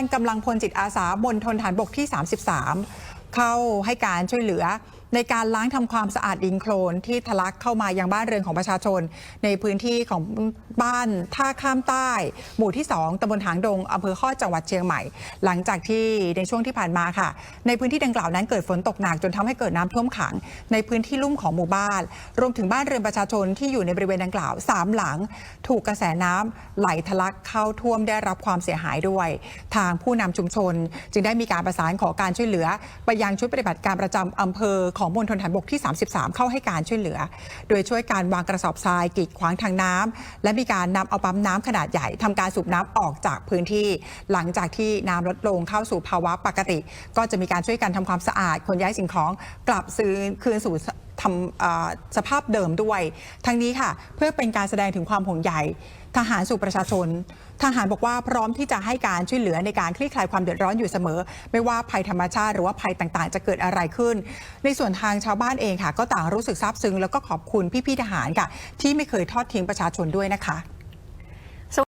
านกำลังพลจิตอาสาบนทนฐานบกที่ 33 เข้าให้การช่วยเหลือ ในการล้างทำความสะอาดดินโคลนที่ทะลักเข้ามายังบ้านเรือนของประชาชน ในพื้นที่ของบ้านท่าข้ามใต้ หมู่ที่ 2ตำบลหางดงอำเภอข้อจังหวัดเชียงใหม่ หลังจากที่ในช่วงที่ผ่านมาค่ะ ในพื้นที่ดังกล่าวนั้นเกิดฝนตกหนักจนทำให้เกิดน้ำท่วมขัง ในพื้นที่ลุ่มของหมู่บ้าน รวมถึงบ้านเรือนประชาชนที่อยู่ในบริเวณดังกล่าวสามหลัง ถูกกระแสน้ำไหลทะลักเข้าท่วมได้รับความเสียหายด้วย ทางผู้นำชุมชน จึงได้มีการประสานขอการช่วยเหลือ ไปยังชุดปฏิบัติการประจำอำเภอของมณฑลฐานบกที่ 33 เข้าให้การช่วยเหลือ โดยช่วยการวางกระสอบทรายกีดขวางทางน้ำและมีการนำเอาปั๊มน้ำขนาดใหญ่ทำการสูบน้ำออกจากพื้นที่ หลังจากที่น้ำลดลงเข้าสู่ภาวะปกติ ก็จะมีการช่วยกันทำความสะอาดขนย้ายสิ่งของกลับซื้อคืนสู่ ทำสภาพเดิมด้วย ทั้งนี้ค่ะ เพื่อเป็นการแสดงถึงความห่วงใยทหารสู่ประชาชน ทหารบอกว่าพร้อมที่จะให้การช่วยเหลือในการคลี่คลายความเดือดร้อนอยู่เสมอ ไม่ว่าภัยธรรมชาติหรือว่าภัยต่างๆ จะเกิดอะไรขึ้น ในส่วนทางชาวบ้านเองค่ะ ก็ต่างรู้สึกซาบซึ้งแล้วก็ขอบคุณพี่ๆทหารค่ะ ที่ไม่เคยทอดทิ้งประชาชนด้วยนะคะ